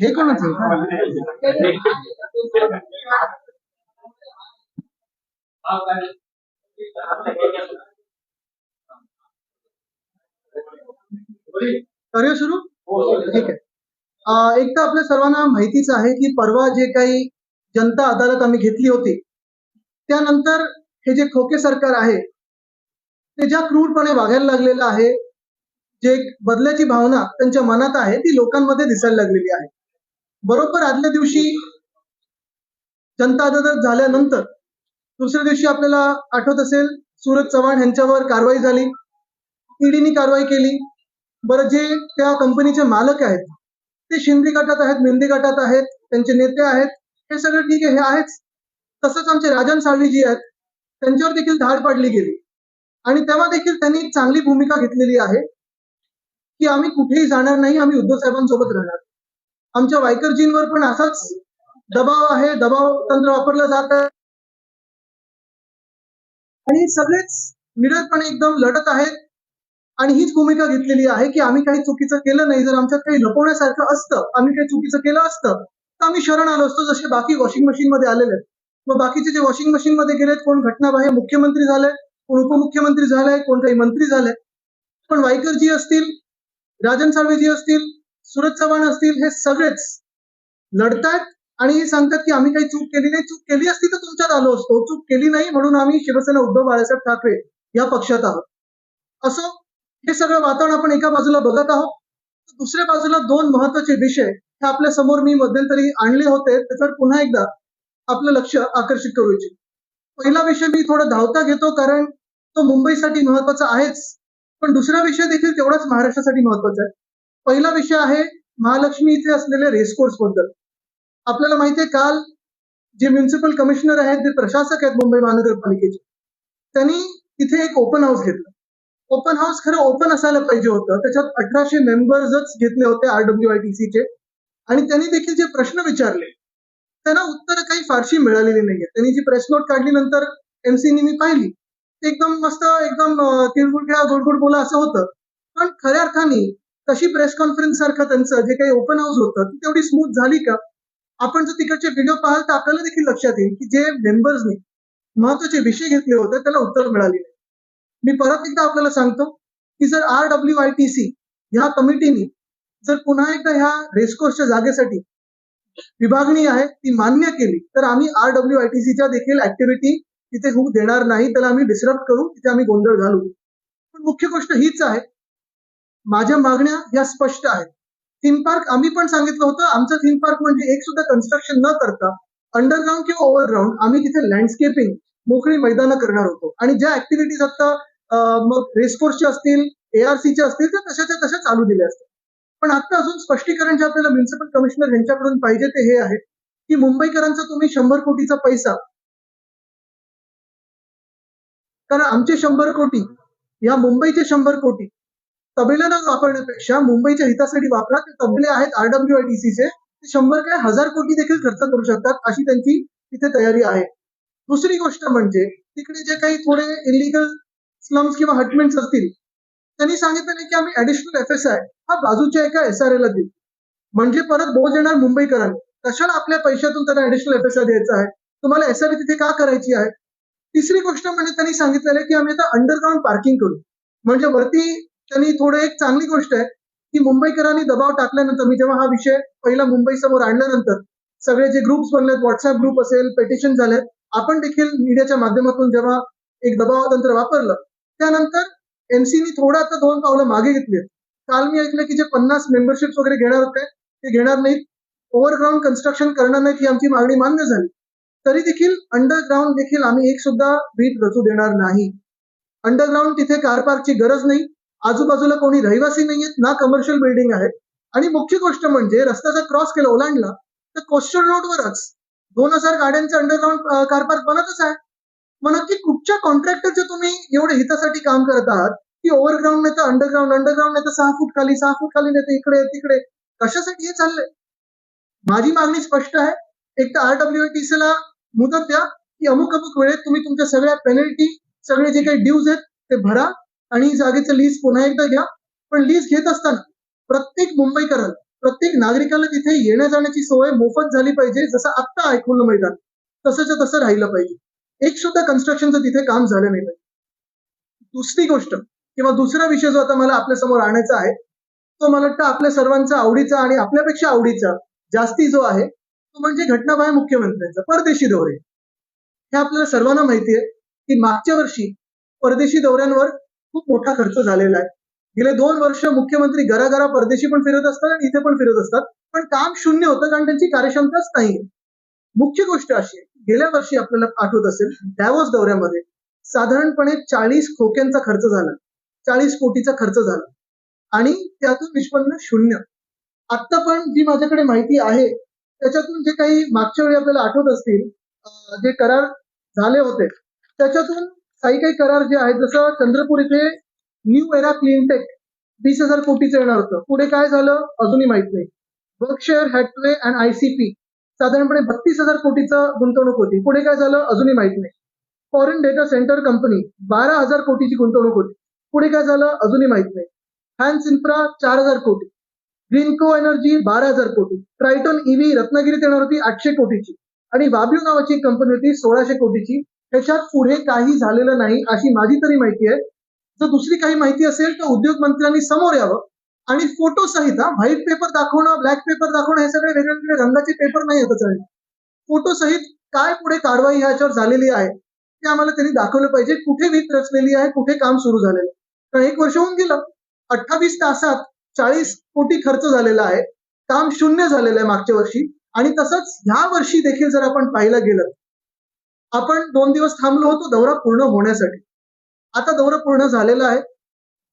हे कोणाचं करूया सुरू? ठीक आहे. एक तर आपल्या सर्वांना माहितीच आहे की परवा जे काही जनता अदालत आम्ही घेतली होती, त्यानंतर हे जे खोके सरकार आहे, ते ज्या क्रूरपणे वागायला लागलेलं आहे जे एक बदल्याची भावना त्यांच्या मनात आहे ती लोकांमध्ये दिसायला लागलेली आहे. बरोबर आदल्या दिवशी जनता अदालत झाल्यानंतर दुसऱ्या दिवशी आपल्याला आठवत असेल सूरज चव्हाण यांच्यावर कारवाई झाली ईडीने कारवाई केली. बरं जे त्या कंपनीचे मालक आहेत ते शिंदे गटात आहेत मेंदे गटात आहेत त्यांचे नेते आहेत हे सगळं ठीक आहे हे आहेच. तसंच आमचे राजन साळवी जी आहेत त्यांच्यावर देखील धाड पाडली गेली. आणि तेव्हा देखील त्यांनी चांगली भूमिका घेतलेली आहे. की आम्ही कुठेही जाणार नाही आम्ही उद्धव साहेबांसोबत राहणार. आमच्या वायकरजींवर पण असाच दबाव आहे दबाव तंत्र वापरलं जात आहे. आणि सगळेच निडरपणे एकदम लढत आहेत. आणि हीच भूमिका घेतलेली आहे की आम्ही काही चुकीचं केलं नाही. जर आमच्यात काही लपवण्यासारखं असतं आम्ही काही चुकीचं केलं असतं तर आम्ही शरण आलो असतो. जसे बाकी वॉशिंग मशीन मध्ये आलेले आहेत. मग बाकीचे जे वॉशिंग मशीन मध्ये गेलेत कोण घटनाबाह्य मुख्यमंत्री झाले कोण उपमुख्यमंत्री झाले कोण काही मंत्री झाले. पण वायकरजी असतील राजन साळवेजी असतील सुरज चव्हाण असतील हे सगळेच लढतायत. आणि हे सांगतात की आम्ही काही चूक केली नाही. चूक केली असती तर तुमच्यात आलो असतो. चूक केली नाही म्हणून आम्ही शिवसेना उद्धव बाळासाहेब ठाकरे या पक्षात आहोत. असं हे सगळं वातावरण आपण एका बाजूला बघत आहोत. दुसऱ्या बाजूला दोन महत्त्वाचे विषय हे आपल्यासमोर मी मध्यंतरी आणले होते. त्याच्यावर पुन्हा एकदा आपलं लक्ष आकर्षित करू इच्छितो. पहिला विषय मी थोडा धावता घेतो कारण तो मुंबईसाठी महत्त्वाचा आहेच. पण दुसरा विषय देखील तेवढाच महाराष्ट्रासाठी महत्त्वाचा आहे. पहिला विषय आहे महालक्ष्मी इथे असलेले रेसकोर्सबद्दल. आपल्याला माहितीये काल जे म्युन्सिपल कमिशनर आहेत जे प्रशासक आहेत मुंबई महानगरपालिकेचे त्यांनी तिथे एक ओपन हाऊस घेतलं. ओपन हाऊस खरं ओपन असायला पाहिजे होतं. त्याच्यात अठराशे मेंबर्सच घेतले होते आरडब्ल्यू आय टी सीचे आणि त्यांनी देखील जे प्रश्न विचारले त्यांना उत्तरं काही फारशी मिळालेली नाहीये त्यांनी जी प्रेस नोट काढली नंतर एमसीनी मी पाहिली. एकदम मस्त एकदम तिळगुळ खेळा गोडगोड बोला असं होतं. पण खऱ्या अर्थाने तशी प्रेस कॉन्फरन्स सारखं त्यांचं जे काही ओपन हाऊस होतं ती तेवढी स्मूथ झाली का? आपण जर तिकडचे व्हिडिओ पाहाल तर आपल्याला देखील लक्षात येईल की जे मेंबर्सनी महत्त्वाचे विषय घेतले होते त्याला उत्तर मिळाले नाही. मी परत एकदा आपल्याला सांगतो की जर R W I T C ह्या कमिटीने जर पुन्हा एकदा ह्या रेसकोर्सच्या जागेसाठी विभागणी आहे ती मान्य केली तर आम्ही आर डब्ल्यू आय टी सीच्या देखील ऍक्टिव्हिटी तिथे होऊ देणार नाही त्याला आम्ही डिस्टर्ब करू तिथे आम्ही गोंधळ घालू. पण मुख्य गोष्ट हीच आहे माझ्या मागण्या या स्पष्ट आहेत. थीम पार्क आम्ही पण सांगितलं होतं आमचं थीम पार्क म्हणजे एक सुद्धा कन्स्ट्रक्शन न करता अंडरग्राऊंड किंवा ओव्हरग्राऊंड आम्ही तिथे लँडस्केपिंग मोकळी मैदानं करणार होतो. आणि ज्या ऍक्टिव्हिटीज आता मग रेसकोर्सच्या असतील एआरसीच्या असतील त्या तशाच्या तशा चालू दिल्या असतील पण आता अजून स्पष्टीकरण जे आपल्याला म्युन्सिपल कमिशनर यांच्याकडून पाहिजे ते हे आहे की मुंबईकरांचा तुम्ही शंभर कोटीचा पैसा कारण आमचे शंभर कोटी या मुंबईचे शंभर कोटी तबेल्यानं वापरण्यापेक्षा मुंबईच्या हितासाठी वापरा ते तबले आहेत आरडब्ल्यू आय टी ते शंभर काय हजार कोटी देखील खर्च करू शकतात अशी त्यांची तिथे तयारी आहे. दुसरी गोष्ट म्हणजे तिकडे जे काही थोडे इलिगल स्लम्स किंवा हटमेंट्स असतील त्यांनी सांगितलं नाही की आम्ही ऍडिशनल एफ एस आय हा बाजूच्या एका एस आर एला देऊ. म्हणजे परत बोज येणार मुंबईकरांना. कशाला आपल्या पैशातून त्यांना ऍडिशनल एफ एस आय द्यायचा आहे? तुम्हाला एस आर तिथे का करायची आहे? तिसरी गोष्ट म्हणजे त्यांनी सांगितलेलं आहे की आम्ही आता अंडरग्राऊंड पार्किंग करू. म्हणजे वरती त्यांनी थोडं एक चांगली गोष्ट आहे की मुंबईकरांनी दबाव टाकल्यानंतर मी जेव्हा हा विषय पहिला मुंबई समोर आणल्यानंतर सगळे जे ग्रुप्स बनलेत व्हॉट्सअप ग्रुप असेल पेटिशन झाले आपण देखील मीडियाच्या माध्यमातून जेव्हा एक दबाव तंत्र वापरलं त्यानंतर एमसीनी थोडं आता दोन पावलं मागे घेतली काल मी ऐकलं की जे पन्नास मेंबरशिप वगैरे घेणार होते ते घेणार नाहीत. ओव्हरग्राऊंड कन्स्ट्रक्शन करणार नाहीत ही आमची मागणी मान्य झाली. तरी देखील अंडरग्राऊंड देखील आम्ही एक सुद्धा भीत रचू देणार नाही. अंडरग्राऊंड तिथे कार पार्कची गरज नाही. आजूबाजूला कोणी रहिवासी नाहीयेत ना कमर्शियल बिल्डिंग आहेत. आणि मुख्य गोष्ट म्हणजे रस्ता जर क्रॉस केला ओलांडला तर कोस्टल रोडवरच दोन हजार गाड्यांचं अंडरग्राऊंड कार पार्क बनतच आहे. मग नक्की कुठच्या कॉन्ट्रॅक्टरचे तुम्ही एवढे हितासाठी काम करत आहात? की ओव्हरग्राऊंड नाही तर अंडरग्राऊंड अंडरग्राऊंड नाही तर सहा फूट खाली सहा फूट खाली नाही तर इकडे तिकडे. कशासाठी हे चाललंय? माझी मागणी स्पष्ट आहे. एक तर आरडब्ल्यू ला मुदत द्या की अमुक अमुक वेळेत तुम्ही तुमच्या सगळ्या पेनल्टी सगळे जे काही ड्यूज आहेत ते भरा आणि जागेचं लीज पुन्हा एकदा घ्या. पण लीज घेत असताना प्रत्येक मुंबईकर प्रत्येक नागरिकाला तिथे येण्या जाण्याची सोय मोफत झाली पाहिजे जसं आत्ता ऐकून मिळतात मैदान. तसंच्या तसं राहिलं पाहिजे. एक सुद्धा कन्स्ट्रक्शनचं तिथे काम झालं नाही पाहिजे. दुसरी गोष्ट किंवा दुसरा विषय जो आता मला आपल्यासमोर आणायचा आहे तो मला वाटतं आपल्या सर्वांचा आवडीचा आणि आपल्यापेक्षा आवडीचा जास्ती जो आहे तो म्हणजे घटनाबाह्य मुख्यमंत्र्यांचा परदेशी दौरे. हे आपल्याला सर्वांना माहिती आहे की मागच्या वर्षी परदेशी दौऱ्यांवर खूप मोठा खर्च झालेला आहे. गेले दोन वर्ष मुख्यमंत्री घराघरा परदेशी पण फिरत असतात आणि इथे पण फिरत असतात. पण काम शून्य होतं कारण त्यांची कार्यक्षमताच नाही मुख्य गोष्ट अशी आहे गेल्या वर्षी आपल्याला आठवत असेल डॅवोस दौऱ्यामध्ये साधारणपणे चाळीस खोक्यांचा खर्च झाला. चाळीस कोटीचा खर्च झाला. आणि त्यातून निष्पन्न शून्य. आत्ता पण जी माझ्याकडे माहिती आहे त्याच्यातून जे काही मागच्या वेळी आपल्याला आठवत असतील जे करार झाले होते त्याच्यातून काही काही करार जे आहेत जसं चंद्रपूर इथे न्यू एरा क्लीनटेक वीस हजार कोटीचं येणार होतं. पुढे काय झालं? अजूनही माहीत नाही. वर्कशेअर हॅटवे अँड आयसीपी साधारणपणे बत्तीस हजार कोटीचं गुंतवणूक होती. पुढे काय झालं? अजूनही माहीत नाही. फॉरेन डेटा सेंटर कंपनी बारा हजार कोटीची गुंतवणूक होती. पुढे काय झालं? अजूनही माहीत नाही. हॅन्स इन्फ्रा चार हजार कोटी. ग्रीनको एनर्जी बारा हजार कोटी. ट्रायटन ईव्ही रत्नागिरीत येणार होती आठशे कोटीची. आणि वाब्यू नावाची एक कंपनी होती सोळाशे कोटीची. त्याच्यात पुढे काही झालेलं नाही अशी माझी तरी माहिती आहे. जर दुसरी काही माहिती असेल तर उद्योग मंत्र्यांनी समोर यावं. आणि फोटो सहित व्हाईट पेपर दाखवणं ब्लॅक पेपर दाखवणं हे सगळे वेगळे वेगळे रंगाचे पेपर नाही येत चालेल फोटो सहित काय पुढे कारवाई ह्याच्यावर झालेली आहे ते आम्हाला त्यांनी दाखवलं पाहिजे. कुठे वीज रचलेली आहे कुठे काम सुरू झालेलं कारण एक वर्ष होऊन गेलं. अठ्ठावीस तासात चाळीस कोटी खर्च झालेला आहे. काम शून्य झालेलं आहे मागच्या वर्षी. आणि तसंच ह्या वर्षी देखील जर आपण पाहायला गेलं आपण दोन दिवस थांबलो होतो दौरा पूर्ण होण्यासाठी. आता दौरा पूर्ण झालेला आहे.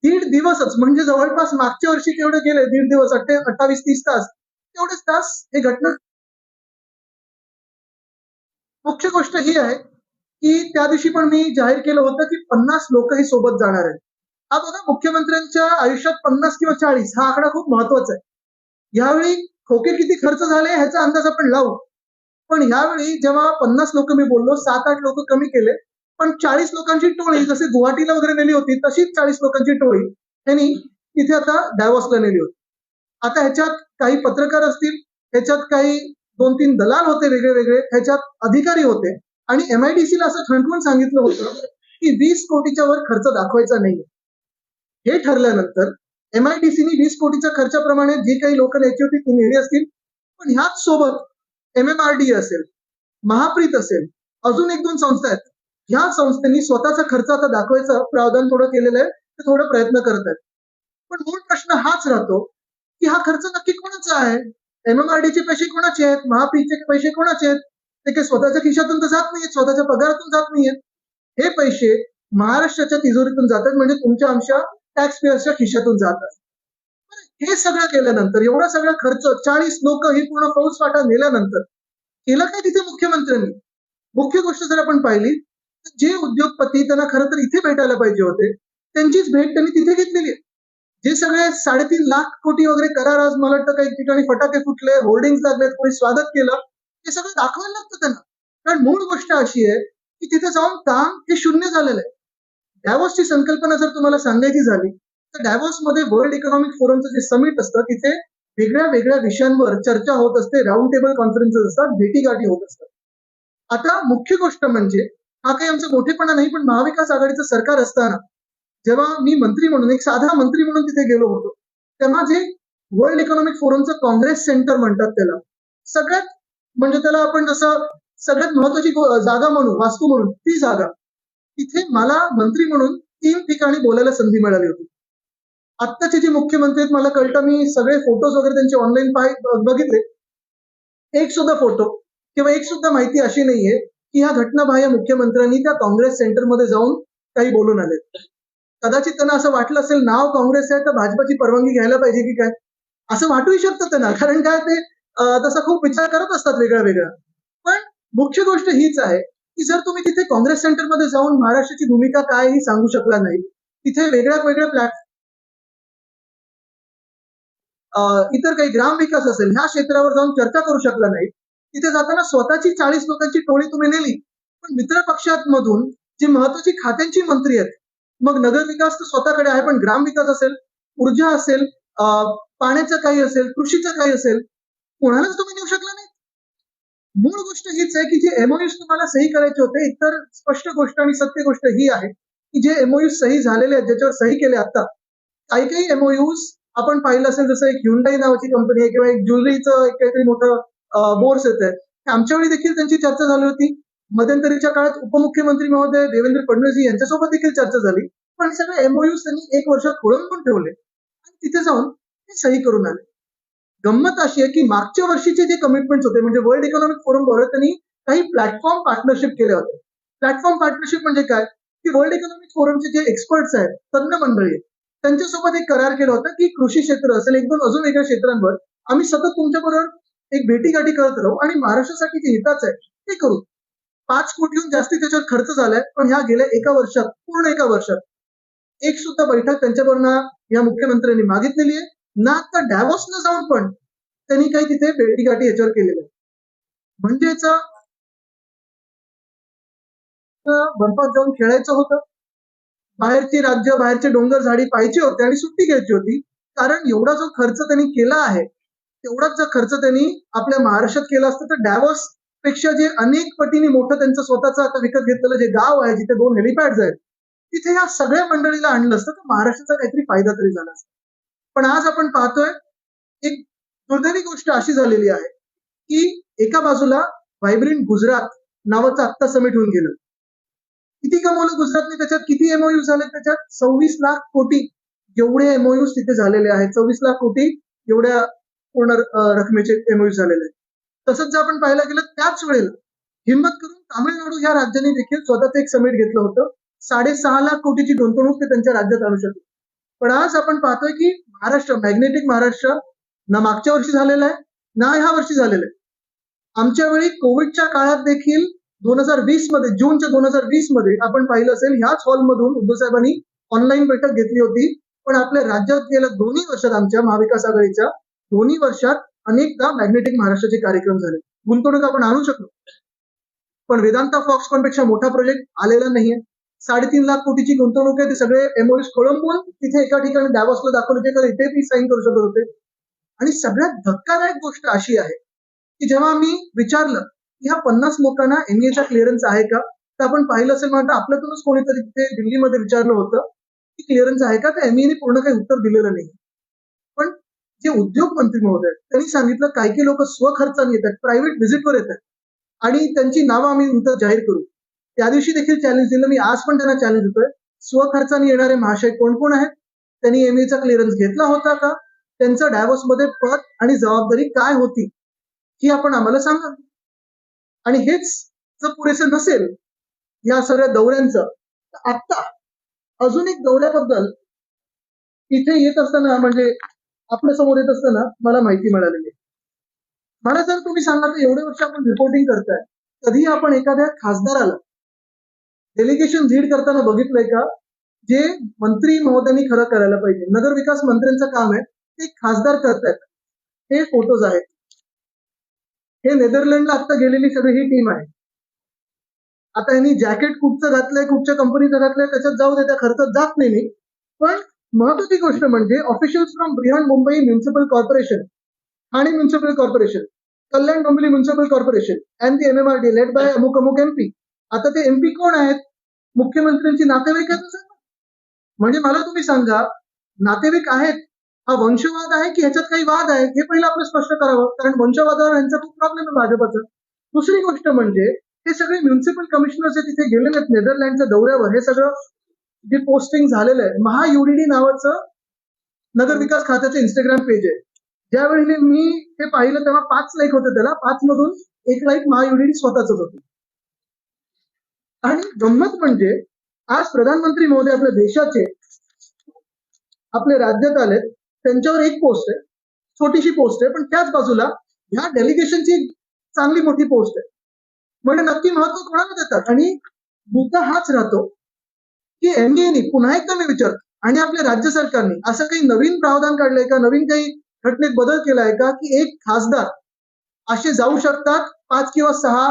दीड दिवसच म्हणजे जवळपास मागच्या वर्षी केवढे गेले? दीड दिवस अठ्ठे अठ्ठावीस तीस तास. तेवढेच तास हे घटना मुख्य गोष्ट ही आहे की त्या दिवशी पण मी जाहीर केलं होतं की पन्नास लोकही सोबत जाणार आहेत. हा बघा मुख्यमंत्र्यांच्या आयुष्यात पन्नास किंवा चाळीस हा आकडा खूप महत्त्वाचा आहे. यावेळी खोके किती खर्च झाले ह्याचा अंदाज आपण लावू. पण यावेळी जेव्हा पन्नास लोक मी बोललो सात आठ लोक कमी केले पण चाळीस लोकांची टोळी जसे गुवाहाटीला वगैरे नेली होती तशीच चाळीस लोकांची टोळी त्यांनी तिथे आता डायव्हर्सला नेली होती. आता ह्याच्यात काही पत्रकार असतील ह्याच्यात काही दोन तीन दलाल होते वेगळे वेगळे ह्याच्यात अधिकारी होते. आणि एमआयडीसीला असं ठणठून सांगितलं होतं की वीस कोटीच्या वर खर्च दाखवायचा नाही हे ठरल्यानंतर एमआयडीसीनी वीस कोटीच्या खर्चाप्रमाणे जी काही लोक न्यायची होती ती नेली असतील पण ह्याच सोबत एम एम आर डी असेल महाप्रीत असेल अजून एक दोन संस्था आहेत. ह्या संस्थांनी स्वतःचा खर्च आता दाखवायचं प्रावधान थोडं केलेलं आहे ते थोडं प्रयत्न करत आहेत. पण मूळ प्रश्न हाच राहतो की हा खर्च नक्की कोणाचा आहे? एमएमआरडीचे पैसे कोणाचे आहेत? महापीचे पैसे कोणाचे आहेत? ते काही स्वतःच्या खिशातून तर जात नाहीयेत स्वतःच्या पगारातून जात नाहीयेत. हे पैसे महाराष्ट्राच्या तिजोरीतून जातात म्हणजे तुमच्या आमच्या टॅक्स पेअर्सच्या खिशातून जात पण हे सगळं केल्यानंतर एवढा सगळा खर्च चाळीस लोक ही पूर्ण फौज फाटा नेल्यानंतर केलं काय तिथे मुख्यमंत्र्यांनी? मुख्य गोष्ट जर आपण पाहिली तर जे उद्योगपती त्यांना खरं तर इथे भेटायला पाहिजे होते त्यांचीच भेट त्यांनी तिथे घेतलेली आहे. जे सगळे साडेतीन लाख कोटी वगैरे करार आज मला वाटतं काही ठिकाणी फटाके फुटले होर्डिंग लागलेत कोणी स्वागत केलं हे सगळं दाखवायला लागतं त्यांना. कारण मूळ गोष्ट अशी आहे की तिथे जाऊन काम हे शून्य झालेलं आहे. डॅवॉसची संकल्पना जर तुम्हाला सांगायची झाली तर डॅवॉसमध्ये वर्ल्ड इकॉनॉमिक फोरमचं जे समिट असतं तिथे वेगळ्या वेगळ्या विषयांवर चर्चा होत असते राऊंड टेबल कॉन्फरन्सेस असतात भेटीगाठी होत असतात. आता मुख्य गोष्ट म्हणजे हा काही आमचा मोठेपणा नाही पण महाविकास आघाडीचं सरकार असताना जेव्हा मी मंत्री म्हणून एक साधा मंत्री म्हणून तिथे गेलो होतो तेव्हा जे वर्ल्ड इकॉनॉमिक फोरमचं काँग्रेस सेंटर म्हणतात त्याला सगळ्यात म्हणजे त्याला आपण जसं सगळ्यात महत्वाची जागा म्हणू वास्तू म्हणून ती जागा तिथे मला मंत्री म्हणून तीन ठिकाणी बोलायला संधी मिळाली होती. आत्ताचे जे मुख्यमंत्री आहेत मला कळतं मी सगळे फोटोज वगैरे त्यांचे ऑनलाईन पाय बघितले. एक सुद्धा फोटो किंवा एक सुद्धा माहिती अशी नाहीये की ह्या घटनाबाह्य मुख्यमंत्र्यांनी त्या काँग्रेस सेंटरमध्ये जाऊन काही बोलून आले कदाचित त्यांना असं वाटलं असेल नाव काँग्रेस आहे तर भाजपाची परवानगी घ्यायला पाहिजे की काय? असं वाटूही शकतं त्यांना कारण काय ते तसा खूप विचार करत असतात वेगळा वेगळा पण मुख्य गोष्ट हीच आहे की जर तुम्ही तिथे काँग्रेस सेंटरमध्ये जाऊन महाराष्ट्राची भूमिका काय ही सांगू शकला नाही तिथे वेगळ्या वेगळ्या प्लॅट इतर काही ग्रामविकास असेल ह्या क्षेत्रावर जाऊन चर्चा करू शकला नाही. तिथे जाताना स्वतःची चाळीस लोकांची टोळी तुम्ही नेली. पण मित्र पक्षांमधून जी महत्वाची खात्यांची मंत्री आहेत मग नगरविकास तर स्वतःकडे आहे पण ग्रामविकास असेल ऊर्जा असेल अं, पाण्याचं काही असेल कृषीचं काही असेल कोणालाच तुम्ही नेऊ शकला नाही. मूळ गोष्ट हीच आहे की जे एमओयूज तुम्हाला सही करायचे होते इतर स्पष्ट गोष्ट आणि सत्य गोष्ट ही आहे की जे एमओयूज सही झालेले आहेत ज्याच्यावर सही केले आता काही काही एमओयूज आपण पाहिलं असेल जसं एक ह्युंडाई नावाची कंपनी आहे किंवा एक ज्वेलरीचं एक काहीतरी मोठं बोर्स येत आहे आमच्या वेळी देखील त्यांची चर्चा झाली होती. मध्यंतरीच्या काळात उपमुख्यमंत्री महोदय देवेंद्र फडणवीस यांच्यासोबत देखील चर्चा झाली. पण सगळे एमओयूज त्यांनी एक वर्षात खोळंबून ठेवले. आणि तिथे जाऊन ते सही करून आले. गंमत अशी आहे की मागच्या वर्षीचे जे कमिटमेंट्स होते म्हणजे वर्ल्ड इकॉनॉमिक फोरम बरोबर त्यांनी काही प्लॅटफॉर्म पार्टनरशिप केले होते. प्लॅटफॉर्म पार्टनरशिप म्हणजे काय? की वर्ल्ड इकॉनॉमिक फोरमचे जे एक्सपर्ट्स आहेत तज्ञ मंडळी आहेत त्यांच्यासोबत एक करार केला होता की कृषी क्षेत्र असेल एक दोन अजून वेगळ्या क्षेत्रांवर आम्ही सतत तुमच्याबरोबर एक भेटीगाठी करत राहू आणि महाराष्ट्रासाठी जे हिताच आहे ते करू. पाच कोटीहून जास्ती त्याच्यात खर्च झालाय पण ह्या गेल्या एका वर्षात पूर्ण एका वर्षात एक सुद्धा बैठक त्यांच्याबरोबर या मुख्यमंत्र्यांनी मागितलेली आहे. ना आता डॅवॉसला जाऊन पण त्यांनी काही तिथे भेटीगाठी याच्यावर केलेलं आहे म्हणजेच बर्फात जाऊन खेळायचं होतं. बाहेरची राज्य बाहेरचे डोंगर झाडी पाहायची होते आणि सुट्टी घ्यायची होती. कारण एवढा जो खर्च त्यांनी केला आहे तेवढाच जर खर्च त्यांनी आपल्या महाराष्ट्रात केला असता तर डॅवॉसपेक्षा जे अनेक पटीने मोठं त्यांचं स्वतःचं आता विकत घेतलेलं जे गाव आहे जिथे दोन हेलिपॅड्स आहेत तिथे या सगळ्या मंडळीला आणलं असतं तर महाराष्ट्राचा काहीतरी फायदा तरी झाला असता. पण आज आपण पाहतोय एक दुर्दैवी गोष्ट अशी झालेली आहे की एका बाजूला व्हायब्रंट गुजरात नावाचं आत्ता समिट होऊन गेलं. किती कमवलं गुजरातने त्याच्यात? किती एमओयू झाले त्याच्यात? सव्वीस लाख कोटी एवढे एमओयू तिथे झालेले आहेत. सव्वीस लाख कोटी एवढ्या पूर्ण रकमेचे एमओयू झालेले आहेत. तसंच जर आपण पाहायला गेलं त्याच वेळेला हिंमत करून तामिळनाडू ह्या राज्याने देखील स्वतःच एक समिट घेतलं होतं. साडेसहा लाख कोटीची गुंतवणूक ते त्यांच्या राज्यात आणू शकले. पण आज आपण पाहतोय की महाराष्ट्र मॅग्नेटिक महाराष्ट्र ना मागच्या वर्षी झालेलं आहे ना ह्या वर्षी झालेलं आहे. आमच्या वेळी कोविडच्या काळात देखील दोन हजार वीसमध्ये जूनच्या दोन हजार वीसमध्ये आपण पाहिलं असेल ह्याच हॉलमधून उद्धव साहेबांनी ऑनलाईन बैठक घेतली होती. पण आपल्या राज्यात गेल्या दोन्ही वर्षात आमच्या महाविकास आघाडीच्या दोन्ही वर्षात अनेकदा मॅग्नेटिक महाराष्ट्राचे कार्यक्रम झाले. गुंतवणूक आपण आणू शकलो. पण वेदांता फॉक्सकॉनपेक्षा मोठा प्रोजेक्ट आलेला नाहीये. साडेतीन लाख कोटीची गुंतवणूक आहे ते सगळे एमओएस खोळंबून तिथे एका ठिकाणी डॅवॉसला दाखवले तर इथे मी साईन करू शकत होते. आणि सगळ्यात धक्कादायक गोष्ट अशी आहे की जेव्हा मी विचारलं की ह्या पन्नास लोकांना एनएचा क्लिअरन्स आहे का? तर आपण पाहिलं असेल म्हणता आपल्यातूनच कोणीतरी तिथे दिल्लीमध्ये विचारलं होतं की क्लिअरन्स आहे का? तर एमईने पूर्ण काही उत्तर दिलेलं नाही. पण जे उद्योग मंत्री महोदय त्यांनी सांगितलं काही काही लोक स्वखर्चाने येतात प्रायव्हेट व्हिजिटवर येतात. आणि त्यांची नावं आम्ही नंतर जाहीर करू. त्या दिवशी देखील चॅलेंज दिलं. मी आज पण त्यांना चॅलेंज देतोय. स्वखर्चाने येणारे महाशय कोण कोण आहेत? त्यांनी एमएचा क्लिअरन्स घेतला होता का? त्यांचं डायव्हर्समध्ये पद आणि जबाबदारी काय होती? ही आपण आम्हाला सांगा. आणि हेच जर पुरेसं नसेल या सगळ्या दौऱ्यांचं आत्ता अजून एक दौऱ्याबद्दल इथे येत असताना म्हणजे आपल्यासमोर येत असताना मला माहिती मिळालेली मला जर तुम्ही सांगा तर एवढे वर्ष आपण रिपोर्टिंग करताय कधी आपण एखाद्या खासदाराला डेलिगेशन लीड करताना बघितलंय का? जे मंत्री महोदयांनी खरं करायला पाहिजे. नगर विकास मंत्र्यांचं काम आहे ते खासदार करतायत. हे फोटोज आहेत. हे नेदरलँडला आता गेलेली सगळी ही टीम आहे. आता यांनी जॅकेट कुठचं घातलंय कुठच्या कंपनीचं घातलंय त्याच्यात जाऊ दे त्या खर्चात जात नाही मी. पण महत्वाची गोष्ट म्हणजे officials from Brihanmumbai municipal corporation Thane municipal corporation Kalyan Dombivli municipal corporation and the MMRD led by अमुक अमुक एमपी आता ते एमपी कोण आहेत? मुख्यमंत्र्यांची नातेवाईक नातेवाईकच म्हणजे मला तुम्ही सांगा नातेवाईक आहेत हा वंशवाद आहे की ह्याच्यात काही वाद आहे? हे पहिलं आपण स्पष्ट करावं. कारण वंशवादावर यांचा खूप प्रॉब्लेम आहे भाजपाचा. दुसरी गोष्ट म्हणजे हे सगळे म्युन्सिपल कमिशनर्स जे तिथे गेलेले आहेत. नेदरलँडच्या दौऱ्यावर. हे सगळं जे पोस्टिंग झालेलं आहे महायुडीडी नावाचं नगर विकास खात्याचं इंस्टाग्राम पेज आहे. ज्यावेळी मी ते पाहिलं तेव्हा पाच लाईक होते त्याला. पाच मधून एक लाईक महायुडीडी स्वतःच होती. आणि गंमत म्हणजे आज प्रधानमंत्री महोदय आपल्या देशाचे आपले राज्यात आलेत त्यांच्यावर एक पोस्ट आहे छोटीशी पोस्ट आहे पण त्याच बाजूला ह्या डेलिगेशनची चांगली मोठी पोस्ट आहे. म्हणजे नक्की महत्त्व कोणाला देतात? आणि मुद्दा हाच राहतो की एनडीएनी पुन्हा एकदा मी विचार आणि आपल्या राज्य सरकारने असं काही नवीन प्रावधान काढलंय का? नवीन काही घटनेत बदल केलाय का? की एक खासदार असे जाऊ शकतात पाच किंवा सहा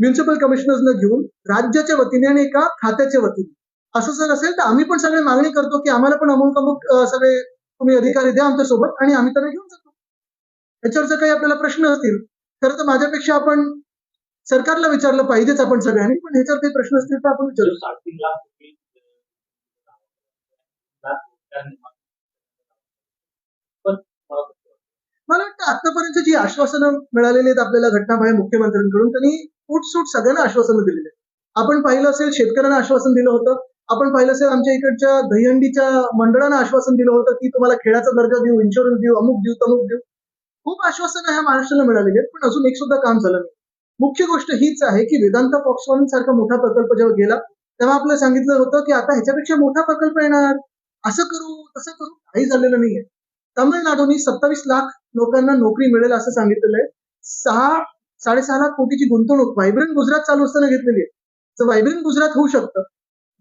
म्युन्सिपल कमिशनर्सना घेऊन राज्याच्या वतीने आणि एका खात्याच्या वतीने असं जर असेल तर आम्ही पण सगळे मागणी करतो की आम्हाला पण अमुक अमुक सगळे तुम्ही अधिकारी द्या आमच्यासोबत आणि आम्ही त्यांना घेऊन जातो याच्यावर जर काही आपल्याला प्रश्न असतील खरं तर माझ्यापेक्षा आपण सरकारला विचारलं पाहिजेच आपण सगळ्यांनी पण ह्याच्यावर काही प्रश्न असतील तर आपण विचारू? मला वाटतं आतापर्यंत जी आश्वासनं मिळालेली आहेत आपल्याला घटनाबाह्य मुख्यमंत्र्यांकडून त्यांनी उठसूट सगळ्यांना आश्वासनं दिलेली आहेत आपण पाहिलं असेल शेतकऱ्यांना आश्वासन दिलं होतं. आपण पाहिलं असेल आमच्या इकडच्या दहीहंडीच्या मंडळानं आश्वासन दिलं होतं की तुम्हाला खेळाचा दर्जा देऊ इन्शुरन्स देऊ अमुक देऊ तमुक देऊ. खूप आश्वासनं ह्या महाराष्ट्राला मिळालेली आहेत पण अजून एक सुद्धा काम झालं नाही. मुख्य गोष्ट हीच आहे की वेदांत फॉक्सकॉन सारखा मोठा प्रकल्प जेव्हा गेला तेव्हा आपल्याला सांगितलं होतं की आता ह्याच्यापेक्षा मोठा प्रकल्प येणार. असं करू तसं करू काही झालेलं नाहीये. तामिळनाडूनी सत्तावीस लाख लोकांना नोकरी मिळेल असं सांगितलेलं आहे. सहा साडेसहा लाख कोटीची गुंतवणूक व्हायब्रंट गुजरात चालू असताना घेतलेली आहे. जर व्हायब्रंट गुजरात होऊ शकतं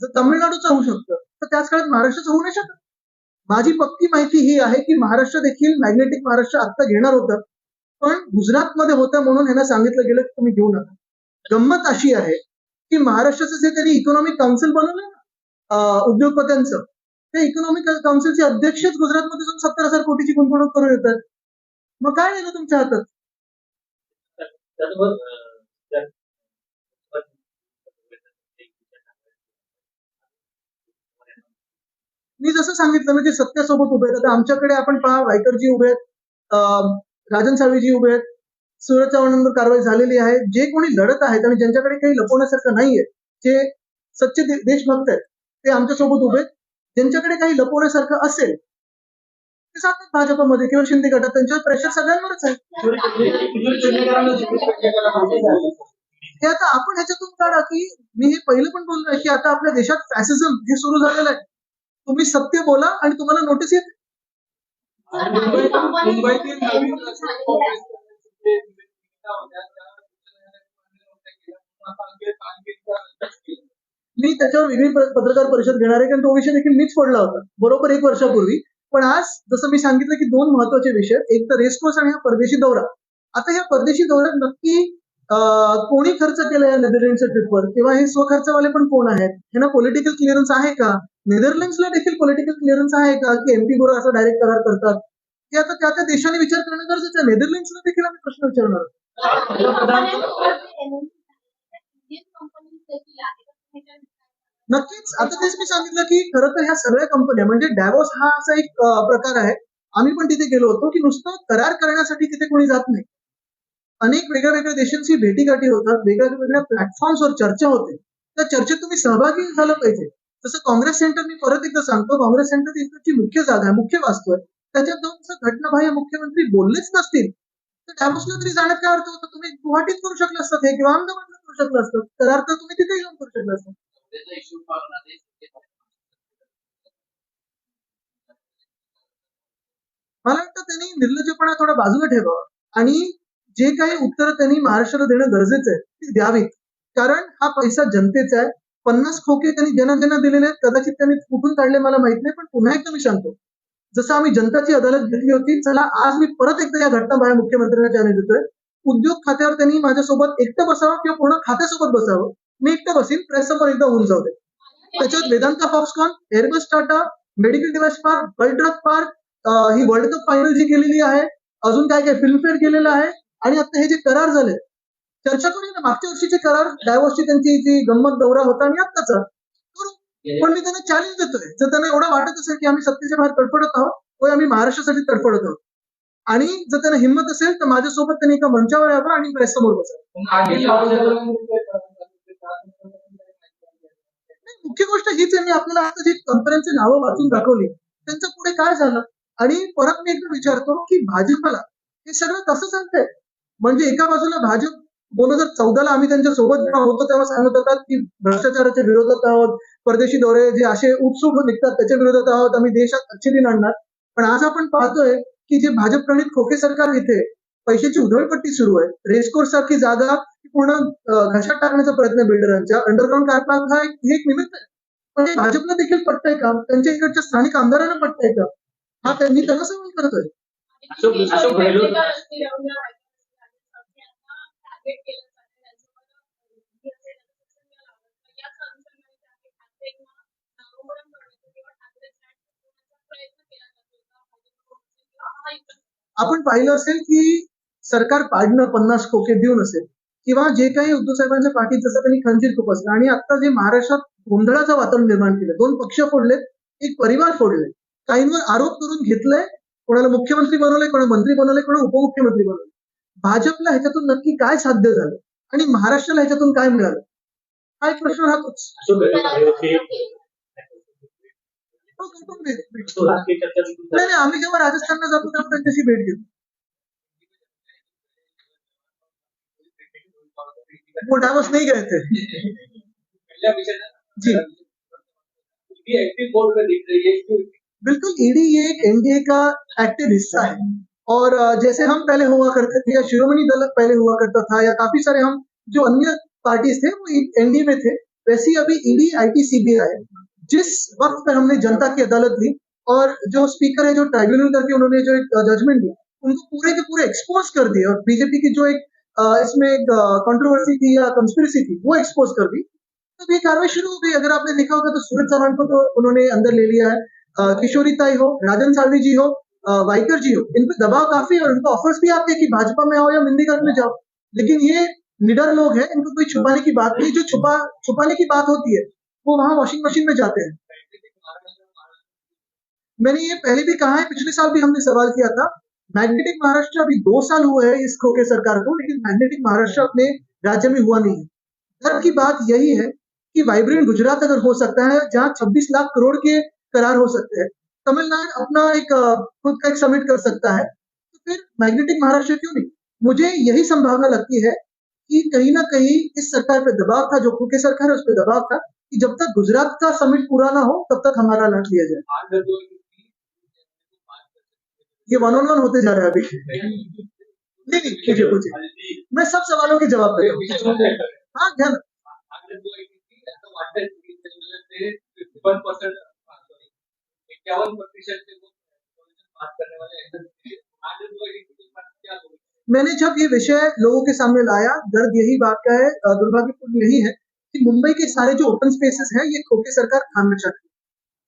जर तामिळनाडूचं होऊ शकतं तर त्याच काळात महाराष्ट्राचं होऊ नाही शकत. माझी पक्की माहिती ही आहे की महाराष्ट्र देखील मॅग्नेटिक महाराष्ट्र आत्ता घेणार होतं पण गुजरातमध्ये होतं म्हणून यांना सांगितलं गेलं की तुम्ही घेऊ नका. गंमत अशी आहे की महाराष्ट्राचं जे त्यांनी इकॉनॉमिक काउन्सिल बनवलं ना उद्योगपत्यांचं ते इकॉनॉमिक काउन्सिलचे अध्यक्षच गुजरातमध्ये जाऊन सत्तर हजार कोटीची गुंतवणूक करून येतात. मग काय झालं तुमच्या हातात? त्याचबरोबर मी जसं सांगितलं म्हणजे सत्यासोबत उभे आहेत. आमच्याकडे आपण पहा वायकरजी उभे आहेत अं, राजन साळवीजी उभे आहेत. सूरज चव्हाणांवर कारवाई झालेली आहे. जे कोणी लढत आहेत आणि ज्यांच्याकडे काही लपवण्यासारखं नाहीये जे सच्चे देशभक्त आहेत ते आमच्यासोबत उभे आहेत. ज्यांच्याकडे काही लपवण्यासारखं असेल सांगतात भाजपमध्ये किंवा शिंदे गटात त्यांच्यावर प्रेशर सगळ्यांवरच आहे. ते आता आपण ह्याच्यातून काढा की मी हे पहिलं पण बोललोय की आता आपल्या देशात फॅसिझम हे सुरू झालेलं आहे. तुम्ही सत्य बोला आणि तुम्हाला नोटीस येते. मी त्याच्यावर वेगळी पत्रकार परिषद घेणार आहे कारण तो विषय देखील मीच पडला होता. बरोबर एक वर्षापूर्वी. पण आज जसं मी सांगितलं की दोन महत्त्वाचे विषय एक तर रेसकोर्स आणि हा परदेशी दौरा. आता ह्या परदेशी दौऱ्यात नक्की कोणी खर्च केला या नेदरलँडच्या ट्रिपवर किंवा हे स्वखर्चवाले पण कोण आहेत? ह्यांना पॉलिटिकल क्लिअरन्स आहे का? नेदरलँड्सला देखील पॉलिटिकल क्लिअरन्स आहे का? की एमपी गोरा असं डायरेक्ट करार करतात? हे आता त्या त्या देशाने विचार करणं गरजेचं आहे. नेदरलँड्सला देखील आम्ही प्रश्न विचारणार आहोत. नक्कीच. आता तेच मी सांगितलं की खरं तर ह्या सगळ्या कंपन्या म्हणजे डॅवोस हा असा एक प्रकार आहे. आम्ही पण तिथे गेलो होतो की नुसतं करार करण्यासाठी तिथे कोणी जात नाही. अनेक वेगळ्या वेगळ्या देशांची भेटीगाठी होतात वेगळ्या वेगळ्या प्लॅटफॉर्म्सवर चर्चा होते. त्या चर्चेत तुम्ही सहभागी झालं पाहिजे. जसं काँग्रेस सेंटर मी परत एकदा सांगतो काँग्रेस सेंटर ही मुख्य जागा आहे मुख्य वास्तू आहे. त्याच्यात जाऊन जर घटनाबाह्य मुख्यमंत्री बोललेच नसतील तर डॅमोसला तरी जाण्यात काय अर्थ होतं? तुम्ही गुवाहाटीत करू शकलं असतं हे किंवा अहमदाबादला करू शकलं असतं तर अर्थ तुम्ही तिथे येऊन करू शकलं असतं इश्यू पाहणार मला वाटतं त्यांनी निर्लज्जपणा थोडा बाजूला ठेवावा. आणि जे काही उत्तर त्यांनी महाराष्ट्राला देणं गरजेचं आहे ती द्यावीत. कारण हा पैसा जनतेचा आहे. पन्नास खोके त्यांनी ज्यांना दिलेले आहेत. कदाचित त्यांनी कुठून काढले मला माहीत नाही. पण पुन्हा एकदा मी सांगतो. जसं आम्ही जनताची अदालत घेतली होती चला आज मी परत एकदा या घटना बाहेर मुख्यमंत्र्यांना जाणून देतोय उद्योग खात्यावर त्यांनी माझ्यासोबत एकटं बसावं किंवा पूर्ण खात्यासोबत बसावं? मी एकटं बसीन प्रेस समोर एकदा होऊन जाऊ दे. त्याच्यात Vedanta Foxconn Airbus Tata medical device park bulk drug park ही वर्ल्ड कप फायनल जी केलेली आहे अजून काय काय फिल्मफेअर केलेलं आहे आणि आता हे जे करार झाले चर्चा करूया ना मागच्या वर्षीचे करार डायव्हर्सची त्यांची जी गंमत दौरा होता आणि आत्ताचा. पण मी त्यांना चॅलेंज देतोय. जर त्यांना एवढं वाटत असेल की आम्ही सत्तेच्या बाहेर तडफडत आहोत होय आम्ही महाराष्ट्रासाठी तडफडत आहोत. आणि जर त्यांना हिंमत असेल तर माझ्यासोबत त्यांनी एका मंचावर यावं आणि प्रेस समोर बसावं मुख्य गोष्ट हीच आहे मी आपल्याला आता जी कंपन्यांची नावं वाचून दाखवली. त्यांचं पुढे काय झालं? आणि परत मी एकदा विचारतो की भाजपला हे सगळं कसं सांगतंय? म्हणजे एका बाजूला भाजप दोन हजार चौदाला आम्ही त्यांच्यासोबत होतो तेव्हा सांगत होतात की भ्रष्टाचाराच्या विरोधात आहोत परदेशी दौरे जे असे उत्सुक निघतात त्याच्या विरोधात आहोत आम्ही देशात अच्छे दिन आणणार. पण आज आपण पाहतोय की जे भाजप प्रणित खोके सरकार इथे पैशाची उधळपट्टी सुरू आहे. रेसकोर्स सारखी जागा पूर्ण घशात टाकण्याचा प्रयत्न बिल्डरांच्या अंडरग्राऊंड कार पार्क हा एक हे एक निमित्त आहे. पण हे भाजपला देखील पटतंय का? त्यांच्या इकडच्या स्थानिक आमदारांना पटतंय का? हा त्यांनी त्यांना सवाल करतोय आपण पाहिलं असेल की सरकार पाडणं पन्नास खोके देऊन असेल किंवा जे काही उद्धव साहेबांच्या पाठीत जसं त्यांनी खंजीर खुपसलं आणि आता जे महाराष्ट्रात गोंधळाचं वातावरण निर्माण केलं दोन पक्ष फोडलेत एक परिवार फोडले काहींवर आरोप करून घेतलंय कोणाला मुख्यमंत्री बनवलंय कोणा मंत्री बनवलंय कोणा उपमुख्यमंत्री बनवलंय. भाजपला ह्याच्यातून नक्की काय साध्य झालं? आणि महाराष्ट्राला ह्याच्यातून काय मिळालं? हा एक प्रश्न राहतोच. नाही आम्ही जेव्हा राजस्थानला जातो तेव्हा त्यांच्याशी भेट घेतो. वो नहीं गए थे। जी। है बिल्कुल ईडी ये एक एनडीए का एक्टिव हिस्सा है। और जैसे हम पहले हुआ करते थे या शिरोमणि दल पहले हुआ करता था या काफ़ी सारे हम जो अन्य पार्टीज़ थे वो एनडीए में थे वैसे ही अभी ईडी आईटी सीबीआई जिस वक्त पर हमने जनता की अदालत दी और जो स्पीकर है जो ट्राइब्यूनल करके उन्होंने जो एक जजमेंट दिया उनको पूरे के पूरे एक्सपोज कर दिए और बीजेपी की जो एक इसमें एक कंट्रोवर्सी थी या कंस्पिरसी थी, वो एक्सपोज कर दी। तब ये कार्रवाई शुरू हो गई। अगर आपने देखा होगा तो सूरज चौहान को तो उन्होंने अंदर ले लिया है। किशोरी ताई हो, राजन सालवी जी हो वाइकर जी हो, इन पर दबाव काफ़ी है और इनको ऑफर्स भी आते हैं कि भाजपा में आओ या मिंदीगढ़ में जाओ। लेकिन ये निडर लोग हैं, इनको कोई छुपाने की बात नहीं। जो छुपा, छुपाने की बात होती है, वो वहाँ वॉशिंग मशीन में जाते हैं। मैंने ये पहले भी कहा है, पिछले साल भी हमने सवाल किया था। मैग्नेटिक महाराष्ट्र अभी दो साल हुए हैं इस खोके सरकार को, लेकिन मैग्नेटिक महाराष्ट्र अपने राज्य में हुआ नहीं है। की बात यही है कि वाइब्रेंट गुजरात अगर हो सकता है, जहाँ 26 लाख करोड़ के करार हो सकते हैं, तमिलनाडु अपना एक खुद का एक समिट कर सकता है। तो फिर मैग्नेटिक महाराष्ट्र क्यों नहीं? मुझे यही संभावना लगती है कि कहीं ना कहीं इस सरकार पे दबाव था, जो खोके सरकार है, उस पर दबाव था कि जब तक गुजरात का समिट पूरा ना हो, तब तक हमारा लट लिया जाए। ये वन ऑन वन होते जा रहा है अभी। नहीं नहीं पूछिए पूछिए। मैं सब सवालों के जवाब देता हूँ। हाँ ध्यान हैं दो लोग मैंने जब ये विषय लोगों के सामने लाया, दर्द यही बात का है दुर्भाग्यपूर्ण यही है कि मुंबई के सारे जो ओपन स्पेसेस हैं, ये खोके सरकार खान में चाहती है।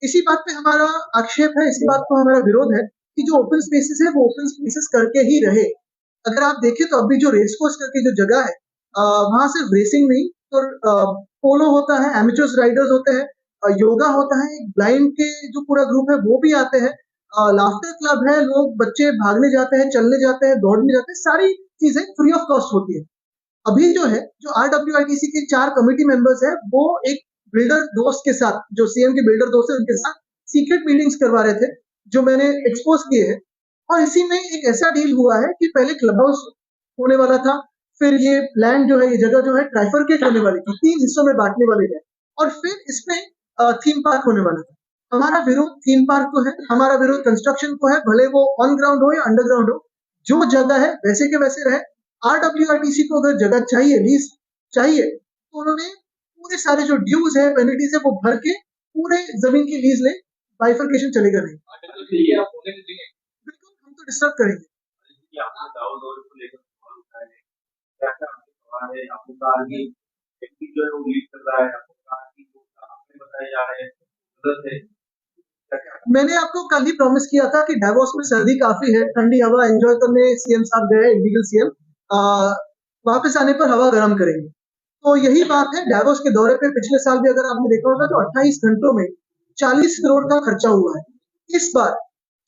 इसी बात पे हमारा आक्षेप है, इसी बात पर हमारा विरोध है। कि जो ओपन स्पेसेस है, वो ओपन स्पेसेस करके ही रहे। अगर आप देखें तो अभी जो रेस कोर्स करके जो जगह है वहाँ सिर्फ़ रेसिंग नहीं तो पोलो होता है एमेचर्स राइडर्स होते हैं योगा होता है ब्लाइंड के जो पूरा ग्रुप है, वो भी आते हैं। लाफ्टर क्लब है, लोग बच्चे भागने जाते हैं, चलने जाते हैं, दौड़ने जाते हैं, सारी चीज़ें फ्री ऑफ़ कॉस्ट होती है। अभी जो है, जो R W R T C के चार कमेटी मेंबर्स है, वो एक बिल्डर दोस्त के साथ, जो सीएम के बिल्डर दोस्त है, उनके साथ सीक्रेट मीटिंग्स करवा रहे थे। जो मैंने एक्सपोज किए हैं। और इसी में एक ऐसा डील हुआ है कि पहले क्लब हाउस होने वाला था, फिर ये लैंड जो है, ये जगह जो है ट्राइफरकेट होने वाली थी। तीन हिस्सों में बांटने वाले थे और फिर इसमें थीम पार्क होने वाला था। हमारा विरोध थीम पार्क को है, हमारा विरोध कंस्ट्रक्शन को है, भले वो ऑन ग्राउंड हो या अंडरग्राउंड हो, जो जगह है, वैसे के वैसे रहे। आरडब्ल्यू को अगर जगह चाहिए लीज चाहिए तो उन्होंने पूरे सारे जो ड्यूज है पेनल्टीज है, वो भर के पूरे ज़मीन की लीज ले। बाइफर्केशन चलेगा नहीं। आप होने बिल्कुल हम तो डिस्टर्ब करेंगे। आपने दाऊ दौर को लेकर सवाल उठाए हैं। क्या क्या आपके सवाल है? आपने कहा कि व्यक्ति जो है वो लीड कर रहा है। आपने कहा कि वो आपने बताए जा रहे हैं गलत है। क्या क्या मैंने आपको कल ही प्रॉमिस किया था कि डावोस में सर्दी काफ़ी है ठंडी हवा एंजॉय करने सीएम साहब गए इलीगल सीएम वापस आने पर हवा गर्म करेंगे। तो यही बात है डावोस के दौरे पे पिछले साल भी अगर आपने देखा होगा तो 28 घंटों में 40 करोड़ का खर्चा हुआ है। इस बार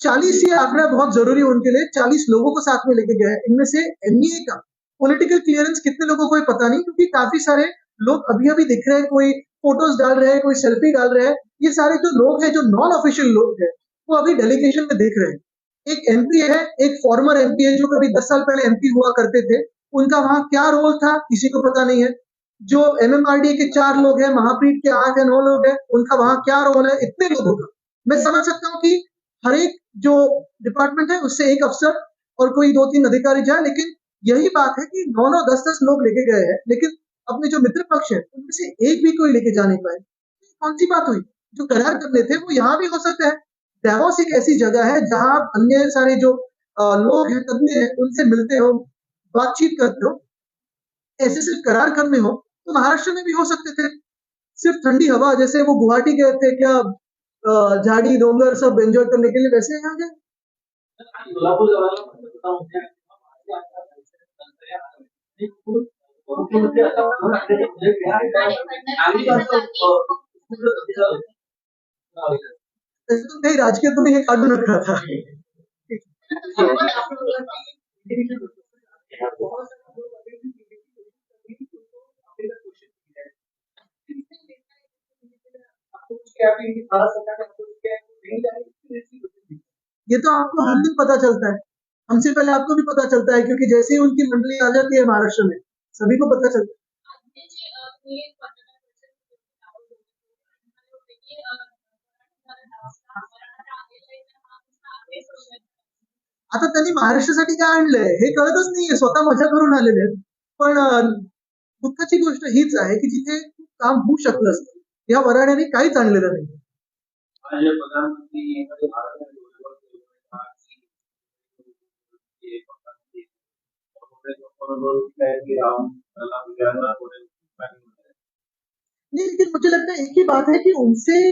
40 ये आंकड़ा बहुत ज़रूरी है उनके लिए। 40 लोगों को साथ में लेके गए हैं। इनमें से एनडीए का पॉलिटिकल क्लियरेंस कितने लोगों को पता नहीं, क्योंकि काफ़ी सारे लोग अभी अभी दिख रहे हैं, कोई फ़ोटोज़ डाल रहे हैं, कोई सेल्फी डाल रहे हैं। ये सारे जो लोग हैं, जो नॉन ऑफिशियल लोग हैं, वो अभी डेलीगेशन में देख रहे हैं। एक एमपी है, एक फॉर्मर एमपी है, जो कभी दस साल पहले एमपी हुआ करते थे। उनका वहाँ क्या रोल था, किसी को पता नहीं है। जो एमएमआरडी के चार लोग हैं महाप्रीत के आठ या नौ लोग हैं, उनका वहाँ क्या रोल है, इतने लोगों का। मैं समझ सकता हूँ कि हर एक जो डिपार्टमेंट है, उससे एक अफसर और कोई दो तीन अधिकारी जाए, लेकिन यही बात है कि नौ नौ दस दस लोग लेके गए हैं, लेकिन अपने जो मित्र पक्ष है, उनमें से एक भी कोई लेके जा नहीं पाए। कौन सी बात हुई? जो करार करने थे, वो यहाँ भी हो सकता है। डेवोस एक ऐसी जगह है, जहाँ आप अन्य सारे जो लोग हैं तज्ञ हैं, उनसे मिलते हो, बातचीत करते हो, ऐसे सिर्फ़ करार करने हो तो महाराष्ट्र में भी हो सकते थे। सिर्फ़ ठंडी हवा, जैसे वो गुवाहाटी गए थे, क्या झाड़ी डोंगर सब एंजॉय करने के लिए वैसे यहाँ गए सोलापूर जवळला पंतप्रधान होते आणि तेव्हा भारतीय ये तो आपको हर दिन पता चलता है। हमसे पहले आपको भी पता चलता है क्योंकि जैसे ही उनकी मंडली आ जाती है महाराष्ट्र में सभी को पता चलता है. आता त्यांनी महाराष्ट्रासाठी काय आणलंय हे कळतच नाहीये स्वतः मज़ा करून आलेले आहेत. पण दुःखाची गोष्ट हीच आहे की जिथे काम होऊ शकलं असतं. या वराड्याने काहीच आणलेलं नाही. कि है कि नहीं लेकिन मुझे लगता है एक ही बात है कि उनसे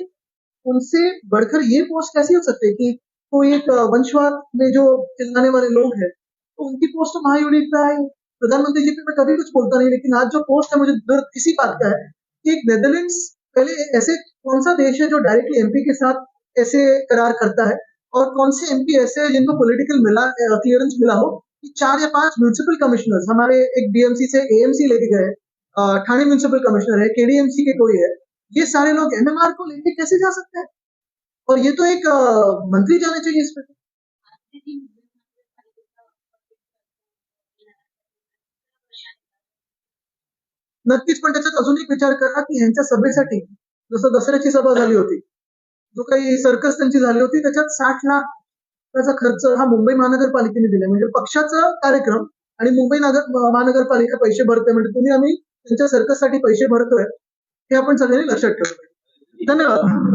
उनसे बढ़कर ये पोस्ट कैसी हो सकती है कि कोई एक वंशवाद में जो चिल्लाने वाले लोग हैं तो उनकी पोस्ट तो महायुनिट पे आई। प्रधानमंत्री जी पे मैं कभी कुछ बोलता नहीं लेकिन आज जो पोस्ट है मुझे दर्द इसी बात का है कि एक नेदरलैंड्स पहले ऐसे कौन सा देश है जो डायरेक्टली एमपी के साथ ऐसे करार करता है? और कौन से एमपी ऐसे हैं जिनको पॉलिटिकल मिला क्लियरेंस मिला हो कि चार या पाँच म्यूनिसिपल कमिश्नर्स हमारे एक डीएमसी से एएमसी लेके गए ठाणे म्यूनिसिपल कमिश्नर है केडीएमसी के कोई है, ये सारे लोग एमएमआर को लेके कैसे जा सकते हैं? और ये तो एक मंत्री जाने चाहिए इस पे नक्कीच पण त्याच्यात अजून एक विचार करा की ह्यांच्या सभेसाठी जसं दसऱ्याची सभा झाली होती जो काही सर्कस त्यांची झाली होती त्याच्यात साठ लाख त्याचा खर्च हा मुंबई महानगरपालिकेने दिला. म्हणजे पक्षाचा कार्यक्रम आणि मुंबई नगर महानगरपालिका पैसे भरते म्हणजे तुम्ही आम्ही त्यांच्या सर्कससाठी पैसे भरतोय हे आपण सगळ्यांनी लक्षात ठेवलं पाहिजे. धन्यवाद.